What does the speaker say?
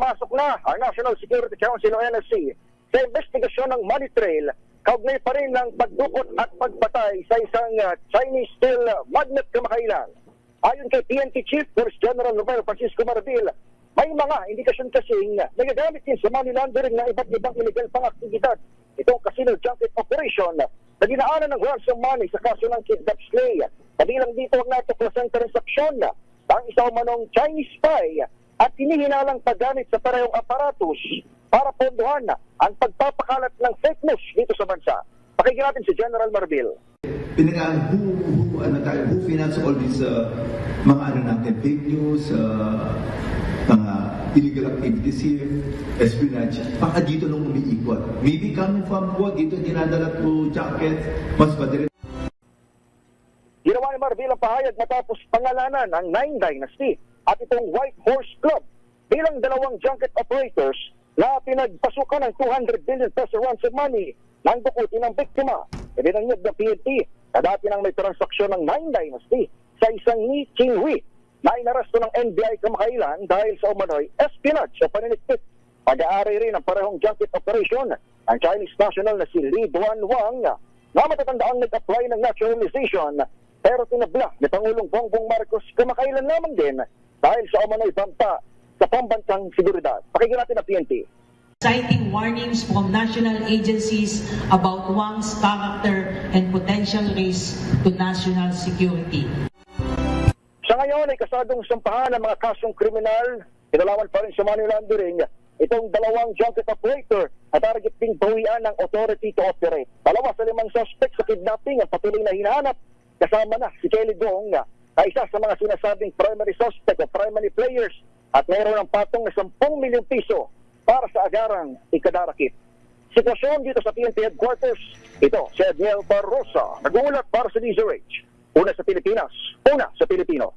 pumasok na ang National Security Council o NSC sa investigasyon ng money trail kaugnay pa rin ng pagdukot at pagpatay sa isang uh, Chinese steel magnet kamakailan. Ayon kay PNP Chief Force General Romero Francisco Marbil, may mga indikasyon kasing nagagamit din sa money laundering ng iba't ibang illegal pang aktibidad. Itong casino junket operation na dinaanan ng ransom money sa kaso ng kidnap slay. Kabilang dito ang natuklasang transaksyon ang isang manong Chinese spy at hinihinalang paggamit sa parehong aparatus para pondohan ang pagpapakalat ng fake news dito sa bansa. Pakinggan natin si General Marbil. Who, ano tayo, who finance all these uh, mga ano natin, fake news, uh, mga illegal activities here, espionage, baka dito nung umiikot. Maybe coming from what, dito dinadala to jacket, mas madali Ginawa ni Marbil ang pahayag matapos pangalanan ang Nine Dynasty at itong White Horse Club bilang dalawang junket operators na pinagpasukan ng 200 billion peso ransom money ng dukutin ng biktima. Ibinanyag ng PNP na dati nang may transaksyon ng Nine Dynasty sa isang ni Qinghui na inarasto ng NBI kamakailan dahil sa umano'y espionage o paninigpit. Pag-aari rin ang parehong junket operation ang Chinese national na si Li Duan Wang na matatandaang nag-apply ng naturalization pero tinabla ni Pangulong Bongbong Marcos kamakailan lamang din dahil sa umano'y banta sa pambansang seguridad. Pakinggan natin ang PNP. citing warnings from national agencies about Wang's character and potential risk to national security. Sa ngayon ay kasadong sampahan ng mga kasong kriminal, kinalaman pa rin sa money laundering, itong dalawang junket operator at target ding bawian ng authority to operate. Dalawa sa limang suspect sa kidnapping ang patuloy na hinahanap kasama na si Kelly Gong na isa sa mga sinasabing primary suspect o primary players at mayroon ng patong na 10 milyong piso para sa agarang ikadarakit. Sitwasyon dito sa PNP headquarters, ito si Edniel Barrosa, nag-uulat para sa DZRH. Una sa Pilipinas, una sa Pilipino.